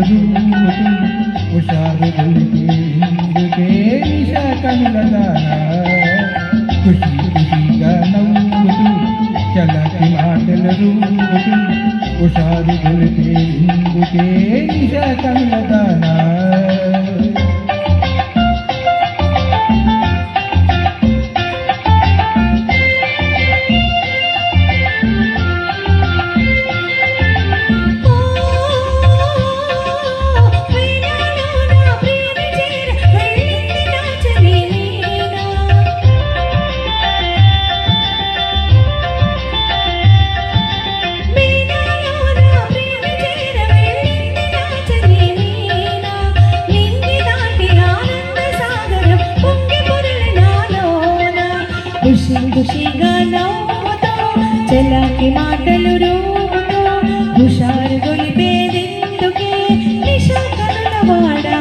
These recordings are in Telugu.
उारू ते हूंदू के शा ख़ुशी ख़ुशी करू तूं उषारु विंदू के शा చలాకి మాటలు రూపుతూ హుషారు గొలిపేదెందుకే నిశా కనులవాడా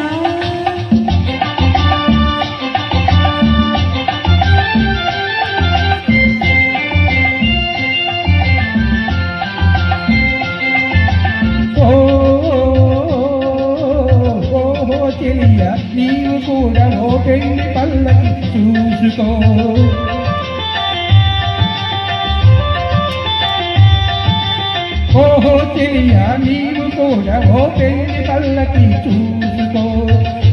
ఓ ఓహో చెలియ నీవు కూడా ఓ పెళ్లి పల్లకి చూసుకో ఓహో తెలియా నీవు కూడా? ఓ పెళ్ళి పల్లకి చూసుకో.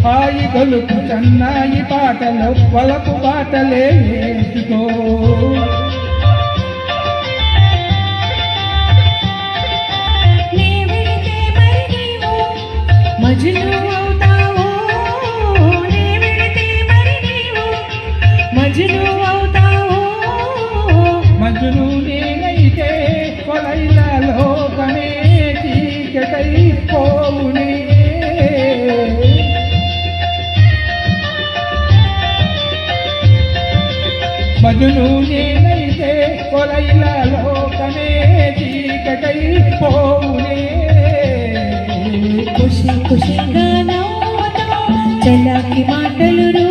హాయి గొలుపు చన్నాయి పాటలు వలపు పాటలే వేసుకో. మజిలో అవుతావో? నే మరి నీవు మజ్ను మజును నేనైతే కొలైల లోకమే చీకటై పోవునే. ఖుషి ఖుషిగా నవ్వుతూ చలాకి మాటలు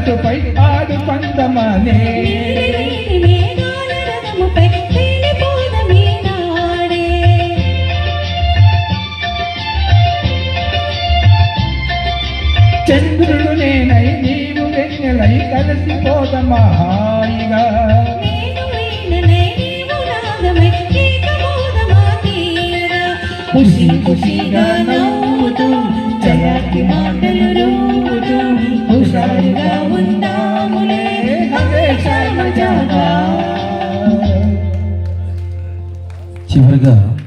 ఇంద్రధనసుపై ఆడు పందమానే. చంద్రుడు నేనై నీవు వెన్నెలై కలిసిపోదమా హాయిగా ఖుషి ఖుషిగా ఉండగా